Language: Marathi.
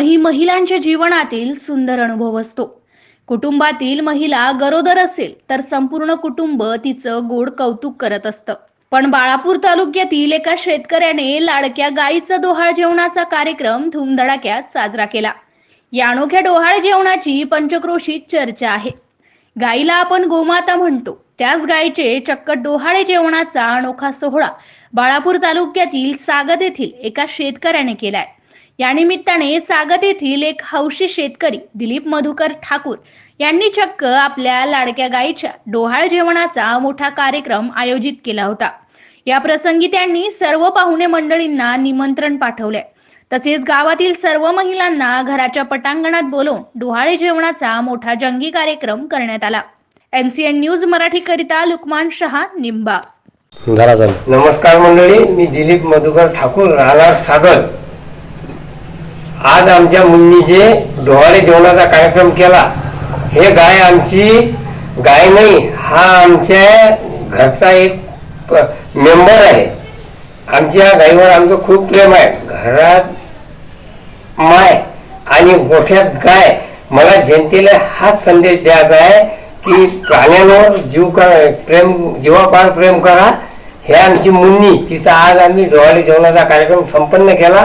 ही महिलांच्या जीवनातील सुंदर अनुभव असतो. कुटुंबातील महिला गरोदर असेल तर संपूर्ण कुटुंब तिचं गोड कौतुक करत असतं. पण बाळापूर तालुक्यातील एका शेतकऱ्याने लाडक्या गायीचा डोहाळ जेवणाचा कार्यक्रम धूमधडाक्यात साजरा केला. या अनोख्या डोहाळ जेवणाची पंचक्रोशीत चर्चा आहे. गाईला आपण गोमाता म्हणतो. त्याच गायीचे चक्क डोहाळे जेवणाचा अनोखा सोहळा बाळापूर तालुक्यातील सागद येथील एका शेतकऱ्याने केलाय. या निमित्ताने सागत येथील एक हौशी शेतकरी दिलीप मधुकर ठाकूर यांनी चक्क आपल्या लाडक्या गायीच्या डोहाळ जेवणाचा मोठा कार्यक्रम आयोजित केला होता. या प्रसंगी त्यांनी सर्व पाहुणे मंडळींना निमंत्रण पाठवले. तसेच गावातील सर्व महिलांना घराच्या पटांगणात बोलवून डोहाळे जेवणाचा मोठा जंगी कार्यक्रम करण्यात आला. एमसीएन न्यूज मराठीकरिता लुकमान शहा निंबा. नमस्कार मंडळी मी दिलीप मधुकर ठाकूर राहणार सागर. आज आमच्या मुन्नीचे डोहाळे जेवणाचा कार्यक्रम केला हे गाय आमची गाय नाही हा आमच्या घरचा एक मेंबर आहे. आमच्या गायीवर आमचं खूप प्रेम आहे. घरात माय आणि मोठ्यात गाय. मला जनतेला हाच संदेश द्यायचा आहे की प्राण्यांवर जीव कर प्रेम जीवापार प्रेम करा. हे आमची मुन्नी तिचा आज आम्ही डोहाळे जेवणाचा कार्यक्रम संपन्न केला.